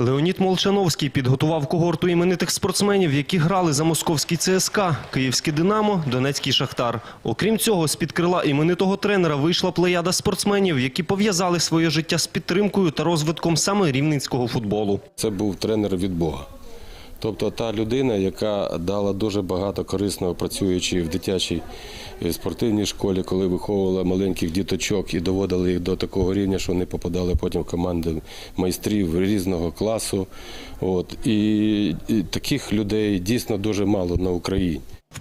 Леонід Молчановський підготував когорту іменитих спортсменів, які грали за московський ЦСКА, Київський «Динамо», Донецький «Шахтар». Окрім цього, з-під крила іменитого тренера вийшла плеяда спортсменів, які пов'язали своє життя з підтримкою та розвитком саме рівненського футболу. Це був тренер від Бога. Тобто та людина, яка дала дуже багато корисного, працюючи в дитячій е, спортивній школі, коли виховувала маленьких діточок і доводила їх до такого рівня, що вони попадали потім в команди майстрів різного класу. От. І, і таких людей дійсно дуже мало на Україні.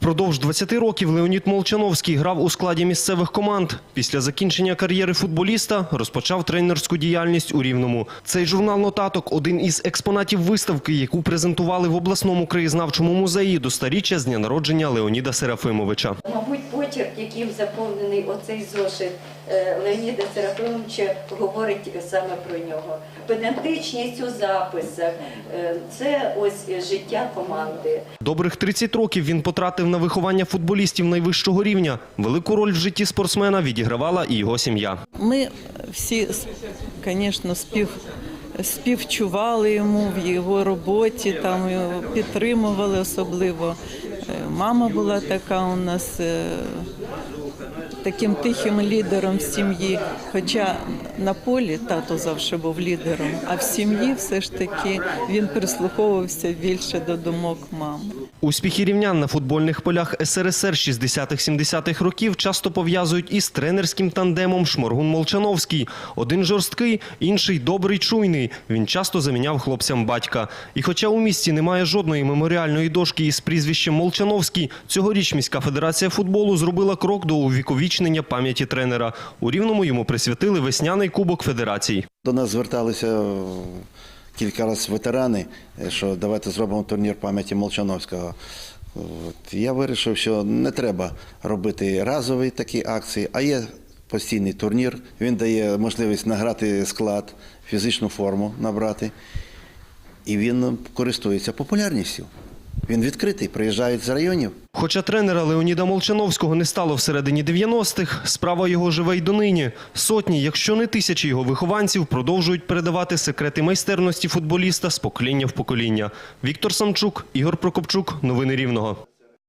Впродовж 20 років Леонід Молчановський грав у складі місцевих команд. Після закінчення кар'єри футболіста розпочав тренерську діяльність у Рівному. Цей журнал «Нотаток» – один із експонатів виставки, яку презентували в обласному краєзнавчому музеї до старіччя з дня народження Леоніда Серафимовича. Почерк, яким заповнений оцей зошит е, Леоніда Серафимовича, говорить саме про нього. Педантичність у записах е, це ось життя команди. Добрих 30 років він потратив на виховання футболістів найвищого рівня. Велику роль в житті спортсмена відігравала і його сім'я. Ми всі, звісно, спів, співчували йому в його роботі, там його підтримували особливо. Мама була така у нас е, таким тихим лідером в сім'ї. Хоча на полі тато завжди був лідером, а в сім'ї все ж таки він прислуховувався більше до думок мами. Успіхи рівнян на футбольних полях СРСР 60-70-х років часто пов'язують із тренерським тандемом Шморгун-Молчановський. Один жорсткий, інший добрий, чуйний. Він часто заміняв хлопцям батька. І хоча у місті немає жодної меморіальної дошки із прізвищем Молчановський, цьогоріч міська федерація футболу зробила крок до увіковічнення пам'яті тренера. У Рівному йому присвятили весняний кубок федерацій. До нас зверталися кілька разів ветерани, е, що давайте зробимо турнір пам'яті Молчановського. Я вирішив, що не треба робити разові такі акції, а є постійний турнір. Він дає можливість награти склад, фізичну форму набрати. І він користується популярністю. Він відкритий, приїжджають з районів. Хоча тренера Леоніда Молчановського не стало всередині середині 90-х, справа його живе й донині. Сотні, якщо не тисячі його вихованців продовжують передавати секрети майстерності футболіста з покоління в покоління. Віктор Самчук, Ігор Прокопчук. Новини Рівного.